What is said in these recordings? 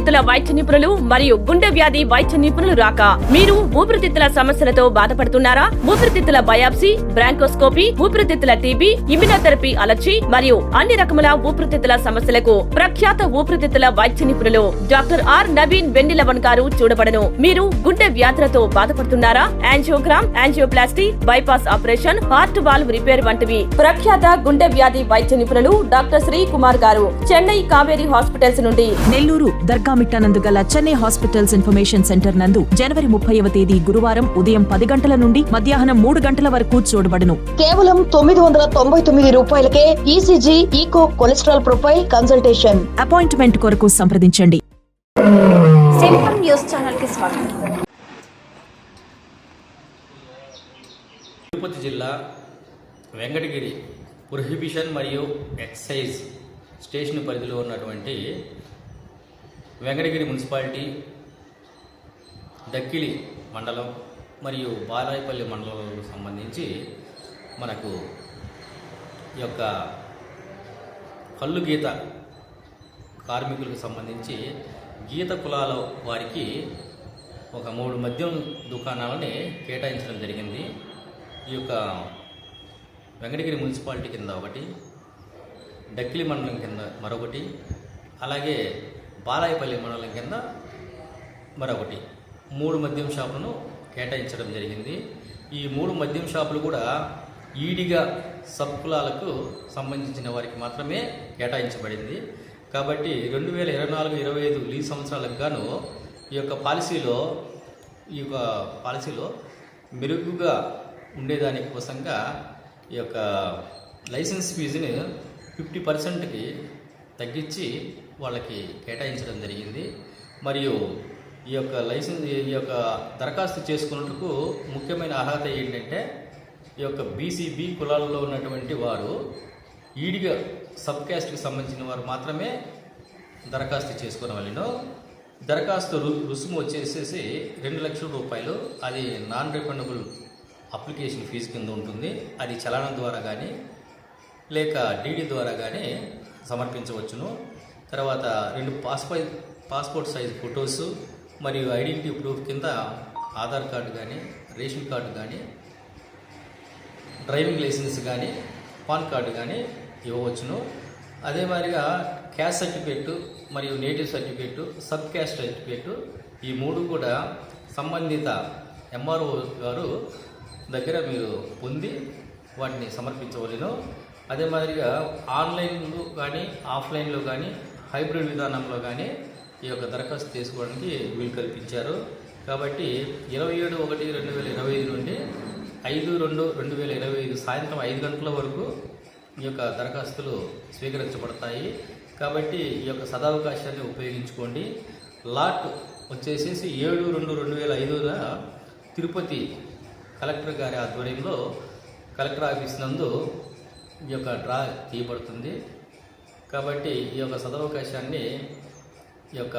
ఊపిరితిత్తుల వైద్య నిపుణులు మరియు గుండె వ్యాధి వైద్య నిపుణులు రాక. మీరు ఊపిరితిత్తుల సమస్యలతో బాధపడుతున్నారా? ఊపిరితిత్తుల బయాప్సీ బ్రాంకోస్కోపీ ఊపిరితిత్తుల టీబీ ఇమ్యునోథెరపీ అలర్జీ మరియు అన్ని రకముల ఊపిరితిత్తుల సమస్యలకు ప్రఖ్యాత ఊపిరితిత్తుల వైద్య నిపుణులు డాక్టర్ ఆర్ నవీన్ వెండిలవన్ గారు చూడబడను. మీరు గుండె వ్యాధులతో బాధపడుతున్నారా? Angiogram angioplasty bypass operation heart valve repair వంటివి. ప్రఖ్యాత గుండె వ్యాధి వైద్య నిపుణులు డాక్టర్ శ్రీ కుమార్ గారు. చెన్నై కావేరీ హాస్పిటల్స్ నుండి. నెల్లూరు దర్గా నందు గల చెన్నై హాస్పిటల్స్ ఇన్ఫర్మేషన్ సెంటర్ నందు జనవరి ముప్పైవ తేదీ గురువారం ఉదయం పది గంటల నుండి మధ్యాహ్నం మూడు గంటల వరకు చూడబడును. కేవలం తొమ్మిది వందల తొంభై తొమ్మిది రూపాయలకే ECG echo cholesterol profile consultation. Appointment కొరకు సంప్రదించండి. స్వాగతం. తిరుపతి జిల్లా వెంకటగిరి ప్రొహిబిషన్ మరియు ఎక్సైజ్ స్టేషన్ పరిధిలో ఉన్నటువంటి వెంకటగిరి మున్సిపాలిటీ దక్కిలి మండలం మరియు బాలాయపల్లి మండలాలకు సంబంధించి మనకు ఈ యొక్క కళ్ళు గీత కార్మికులకు సంబంధించి గీత కులాల వారికి ఒక మూడు మద్యం దుకాణాలని కేటాయించడం జరిగింది. ఈ యొక్క వెంకటగిరి మున్సిపాలిటీ కింద ఒకటి డక్కిలి మండలం కింద మరొకటి అలాగే బాలాయపల్లి మండలం కింద మరొకటి. మూడు మద్యం షాపులను కేటాయించడం జరిగింది. ఈ మూడు మద్యం షాపులు కూడా ఈడిగా సబ్కులాలకు సంబంధించిన వారికి మాత్రమే కేటాయించబడింది. కాబట్టి రెండు వేల ఇరవై నాలుగు ఇరవై ఐదు లీజ్ సంవత్సరాలకు గాను ఈ యొక్క పాలసీలో ఈ యొక్క పాలసీలో మెరుగుగా ఉండేదాని కోసంగా ఈ యొక్క లైసెన్స్ ఫీజుని ఫిఫ్టీ పర్సెంట్కి తగ్గించి వాళ్ళకి కేటాయించడం జరిగింది. మరియు ఈ యొక్క లైసెన్స్ ఈ యొక్క దరఖాస్తు చేసుకున్నందుకు ముఖ్యమైన అర్హత ఏంటంటే ఈ యొక్క బీసీబీ కులాలలో ఉన్నటువంటి వారు ఈడిగా సబ్ క్యాస్ట్కి సంబంధించిన వారు మాత్రమే దరఖాస్తు చేసుకుని వాళ్ళను. దరఖాస్తు రు- రుసుము వచ్చేసేసి రెండు లక్షల రూపాయలు అది నాన్ రిఫండబుల్ అప్లికేషన్ ఫీజు కింద ఉంటుంది. అది చలానం ద్వారా కానీ లేక డీడీ ద్వారా కానీ సమర్పించవచ్చును. తర్వాత రెండు పాస్పై పాస్పోర్ట్ సైజ్ ఫొటోస్ మరియు ఐడెంటిటీ ప్రూఫ్ కింద ఆధార్ కార్డు కానీ రేషన్ కార్డు కానీ డ్రైవింగ్ లైసెన్స్ కానీ పాన్ కార్డు కానీ ఇవ్వవచ్చును. అదే మాదిరిగా క్యాస్ట్ సర్టిఫికేట్ మరియు native certificate sub caste certificate ఈ మూడు కూడా సంబంధిత ఎంఆర్ఓ గారు దగ్గర మీరు పొంది వాటిని సమర్పించవలను. అదే మాదిరిగా ఆన్లైన్లో కానీ ఆఫ్లైన్లో కానీ హైబ్రిడ్ విధానంలో కానీ ఈ యొక్క దరఖాస్తు చేసుకోవడానికి వీలు కల్పించారు. కాబట్టి ఇరవై ఏడు ఒకటి రెండు వేల ఇరవై ఐదు నుండి ఐదు రెండు రెండు వేల ఇరవై ఐదు సాయంత్రం ఐదు గంటల వరకు ఈ యొక్క దరఖాస్తులు స్వీకరించబడతాయి. కాబట్టి ఈ యొక్క సదావకాశాన్ని ఉపయోగించుకోండి. లాట్ వచ్చేసేసి ఏడు రెండు రెండు వేల ఐదున తిరుపతి కలెక్టర్ గారి ఆధ్వర్యంలో కలెక్టర్ ఆఫీస్ నందు ఈ యొక్క డ్రా తీయబడుతుంది. కాబట్టి ఈ యొక్క సదవకాశాన్ని ఈ యొక్క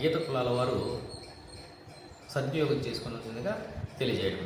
గీత కులాల వారు సద్వినియోగం చేసుకున్నట్టుగా తెలియజేయడం